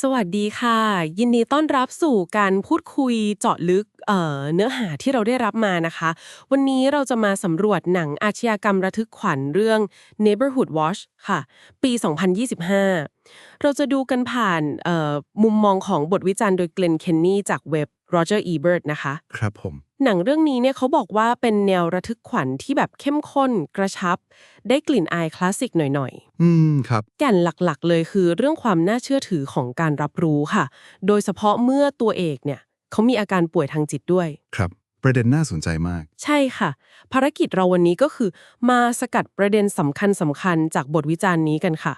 สวัสดีค่ะ ยินดีต้อนรับสู่การพูดคุยเจาะลึกเอ่อเนื้อหาที่เราได้รับมานะคะ วันนี้เราจะมาสำรวจหนังอาชญากรรมระทึกขวัญเรื่อง Neighborhood Watch ค่ะ ปี 2025 เราจะดูกันผ่านเอ่อมุมมองของบทวิจารณ์โดยเกลนเคนนีจากเว็บ Roger Ebert นะคะ ครับผม หนังเรื่องนี้เนี่ยเขาบอกว่าเป็นแนวระทึกขวัญที่แบบเข้มข้นกระชับ ได้กลิ่นอายคลาสสิกหน่อยๆ อืมครับ แก่นหลักๆ เลยคือเรื่องความน่าเชื่อถือของการรับรู้ค่ะ โดยเฉพาะเมื่อตัวเอกเนี่ยเขามีอาการป่วยทางจิตด้วย ครับ ประเด็นน่าสนใจมาก ใช่ค่ะ ภารกิจเราวันนี้ก็คือ มาสกัดประเด็นสำคัญสำคัญๆจากบทวิจารณ์นี้กันค่ะ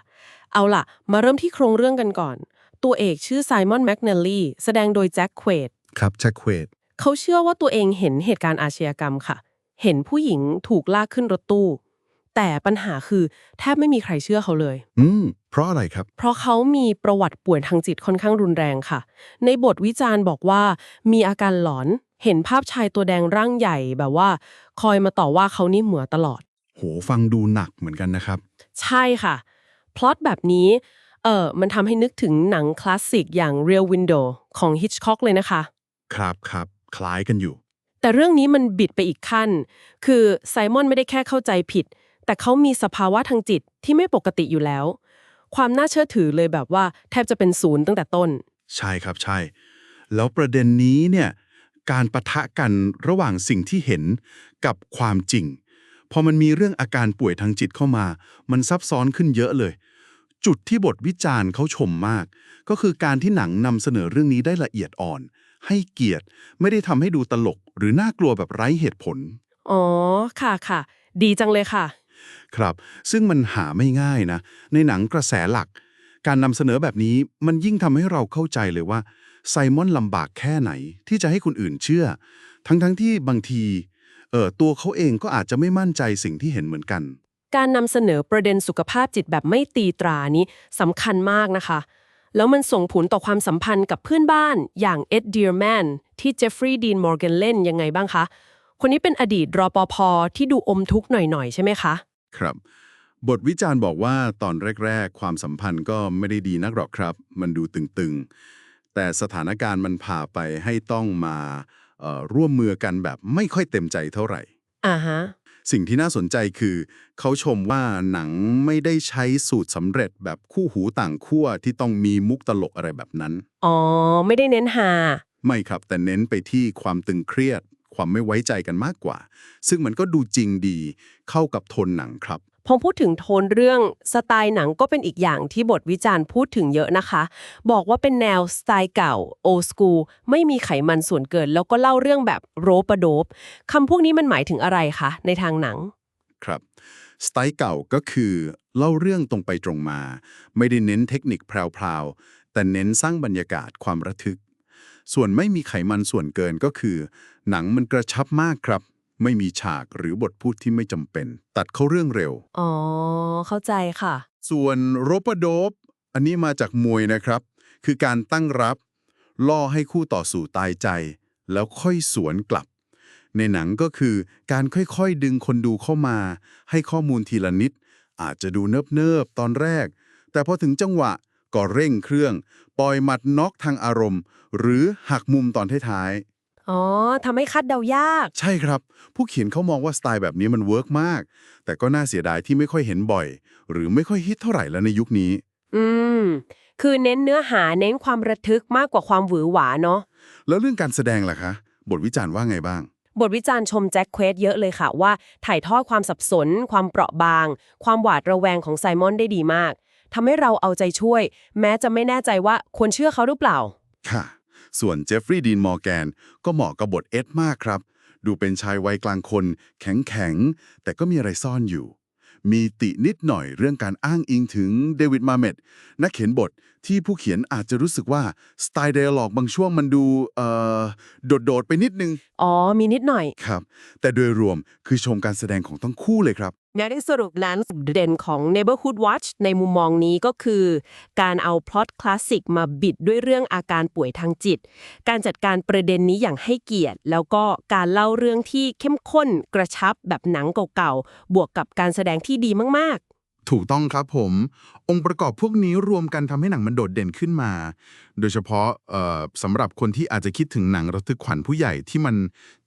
เอาล่ะ มาเริ่มที่โครงเรื่องกันก่อน ตัวเอกชื่อไซมอนแมคเนลลี่แสดงโดยแจ็คเควดครับแจ็คเควด เขาเชื่อว่าตัวเองเห็นเหตุการณ์อาชญากรรมค่ะ เห็นผู้หญิงถูกลากขึ้นรถตู้ แต่ปัญหาคือแทบไม่มีใครเชื่อเขาเลย อืม เพราะอะไรครับ เพราะเขามีประวัติป่วยทางจิตค่อนข้างรุนแรงค่ะ ในบทวิจารณ์บอกว่า มีอาการหลอน เห็นภาพชายตัวแดงร่างใหญ่แบบว่า คอยมาต่อว่าเขานี่เหมือตลอด โห ฟังดูหนักเหมือนกันนะครับ ใช่ค่ะ พล็อตแบบนี้ เออมันทำให้นึกถึงหนังคลาสสิกอย่าง Rear Window ของ Hitchcock เลยนะคะ ครับครับ คล้ายกันอยู่ แต่เรื่องนี้มันบิดไปอีกขั้น คือไซมอนไม่ได้แค่เข้าใจผิด แต่เขามีสภาวะทางจิตที่ไม่ปกติอยู่แล้ว ความน่าเชื่อถือเลยแบบว่าแทบจะเป็นศูนย์ตั้งแต่ต้น ใช่ครับใช่ แล้วประเด็นนี้เนี่ยการประทะกันระหว่างสิ่งที่เห็นกับความจริง พอมันมีเรื่องอาการป่วยทางจิตเข้ามา มันซับซ้อนขึ้นเยอะเลย จุดที่บทวิจารณ์เขาชมมาก ก็คือการที่หนังนำเสนอเรื่องนี้ได้ละเอียดอ่อน ให้เกียรติ ไม่ได้ทำให้ดูตลก หรือน่ากลัวแบบไร้เหตุผล อ๋อ ค่ะค่ะ ดีจังเลยค่ะ ครับ ซึ่งมันหาไม่ง่ายนะ ในหนังกระแสหลัก การนำเสนอแบบนี้มันยิ่งทำให้เราเข้าใจเลยว่าไซมอนลำบากแค่ไหนที่จะให้คนอื่นเชื่อ ทั้งๆทที่บางทีเออตัวเขาเองก็อาจจะไม่มั่นใจสิ่งที่เห็นเหมือนกัน การนำเสนอประเด็นสุขภาพจิตแบบไม่ตีตรานี้สำคัญมากนะคะ แล้วมันส่งผลต่อความสัมพันธ์กับเพื่อนบ้านอย่างเอ็ดเดียร์แมนที่เจฟฟรีย์ดีนมอร์แกนเล่นยังไงบ้างคะ คนนี้เป็นอดีตรอปภที่ดูอมทุกข์หน่อย ๆ ใช่ไหมคะ ครับ บทวิจารณ์บอกว่าตอนแรก ๆ ความสัมพันธ์ก็ไม่ได้ดีนักหรอกครับ มันดูตึงๆ แต่สถานการณ์มันพาไปให้ต้องมาเอ่อร่วมมือกันแบบไม่ค่อยเต็มใจเท่าไหร่อ่าฮะ สิ่งที่น่าสนใจคือ เขาชมว่าหนังไม่ได้ใช้สูตรสำเร็จแบบคู่หูต่างขั้วที่ต้องมีมุกตลกอะไรแบบนั้น อ๋อ ไม่ได้เน้นหา ไม่ครับแต่เน้นไปที่ความตึงเครียด ความไม่ไว้ใจกันมากกว่า ซึ่งมันก็ดูจริงดีเข้ากับโทนหนังครับ พอพูดถึงโทนเรื่องสไตล์หนังก็เป็นอีกอย่างที่บทวิจารณ์พูดถึงเยอะนะคะ บอกว่าเป็นแนวสไตล์เก่าโอสกูไม่มีไขมันส่วนเกิน แล้วก็เล่าเรื่องแบบโรปะโดบคำพวกนี้มันหมายถึงอะไรคะในทางหนัง ครับสไตล์เก่าก็คือเล่าเรื่องตรงไปตรงมา ไม่ได้เน้นเทคนิคแพรวๆแต่เน้นสร้างบรรยากาศความระทึก ส่วนไม่มีไขมันส่วนเกินก็คือ หนังมันกระชับมากครับ ไม่มีฉากหรือบทพูดที่ไม่จำเป็น ตัดเข้าเรื่องเร็ว อ๋อ เข้าใจค่ะ ส่วนโรปโดบอันนี้มาจากมวยนะครับ คือการตั้งรับ ล่อให้คู่ต่อสู้ตายใจ แล้วค่อยสวนกลับ ในหนังก็คือการค่อยๆดึงคนดูเข้ามา ให้ข้อมูลทีละนิด อาจจะดูเนิบๆตอนแรก แต่พอถึงจังหวะก็เร่งเครื่อง ปล่อยหมัดน็อกทางอารมณ์ หรือหักมุมตอนท้าย อ๋อทำให้คัดเดายากๆใช่ครับ ผู้เขียนเขามองว่าสไตล์แบบนี้มันเวิร์กมาก แต่ก็น่าเสียดายที่ไม่ค่อยเห็นบ่อย หรือไม่ค่อยฮิตเท่าไหร่แล้วในยุคนี้ อืม คือเน้นเนื้อหาเน้นความระทึกมากกว่าความหวือหวาเนาะแล้วเรื่องการแสดงล่ะคะ บทวิจารณ์ว่าไงบ้าง บทวิจารณ์ชมแจ็คเควสเยอะเลยค่ะว่า ถ่ายทอดความสับสน ความเปราะบาง ความหวาดระแวงของไซมอนได้ดีมากทำให้เราเอาใจช่วย แม้จะไม่แน่ใจว่าควรเชื่อเขาหรือเปล่า ค่ะ ส่วนเจฟฟรีย์ดีนมอร์แกนก็เหมาะกับบทเอ็ดมากครับ ดูเป็นชายวัยกลางคน แข็งแข็งแต่ก็มีอะไรซ่อนอยู่ มีตินิดหน่อยเรื่องการอ้างอิงถึงเดวิดมาเมดนักเขียนบท ที่ผู้เขียนอาจจะรู้สึกว่า สไตล์เดลอกบางช่วงมันดูเอ่อโดดๆไปนิดนึง อ๋อ มีนิดหน่อย ครับ แต่โดยรวมคือชมการแสดงของทั้งคู่เลยครับในที่สรุปนั้นจุดเด่นของ Neighborhood Watch ในมุมมองนี้ก็คือ การเอาพล็อตคลาสสิกมาบิดด้วยเรื่องอาการป่วยทางจิต การจัดการประเด็นนี้อย่างให้เกียรติ แล้วก็การเล่าเรื่องที่เข้มข้นกระชับแบบหนังเก่าๆ บวกกับการแสดงที่ดีมาก ถูกต้องครับผม องค์ประกอบพวกนี้รวมกันทำให้หนังมันโดดเด่นขึ้นมา โดยเฉพาะสำหรับคนที่อาจจะคิดถึงหนังระทึกขวัญผู้ใหญ่ที่มัน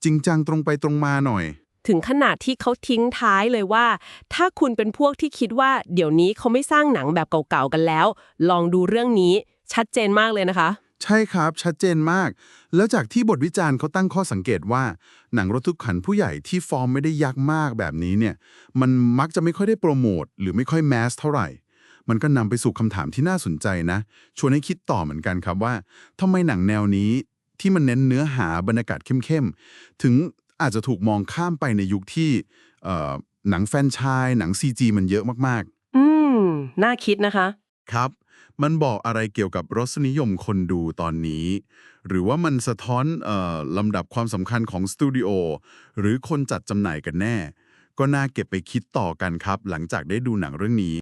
จริงจังตรงไปตรงมาหน่อย ถึงขนาดที่เขาทิ้งท้ายเลยว่า ถ้าคุณเป็นพวกที่คิดว่า เดี๋ยวนี้เขาไม่สร้างหนังแบบเก่าๆกันแล้ว ลองดูเรื่องนี้ชัดเจนมากเลยนะคะ ใช่ครับชัดเจนมาก แล้วจากที่บทวิจารณ์เขาตั้งข้อสังเกตว่า หนังรถทุกขันผู้ใหญ่ที่ฟอร์มไม่ได้ยักษ์มากแบบนี้เนี่ย มันมักจะไม่ค่อยได้โปรโมทหรือไม่ค่อยแมสเท่าไหร่ มันก็นำไปสู่คำถามที่น่าสนใจนะ ชวนให้คิดต่อเหมือนกันครับว่าทำไมหนังแนวนี้ที่มันเน้นเนื้อหาบรรยากาศเข้มๆถึงอาจจะถูกมองข้ามไปในยุคที่เอ่อหนังแฟรนไชายหนัง CG มันเยอะมากๆ อืม น่าคิดนะคะ ครับ มันบอกอะไรเกี่ยวกับรสนิยมคนดูตอนนี้ หรือว่ามันสะท้อนออลำดับความสำคัญของสตูดิโอหรือคนจัดจำหน่ายกันแน่ ก็น่าเก็บไปคิดต่อกันครับ หลังจากได้ดูหนังเรื่องนี้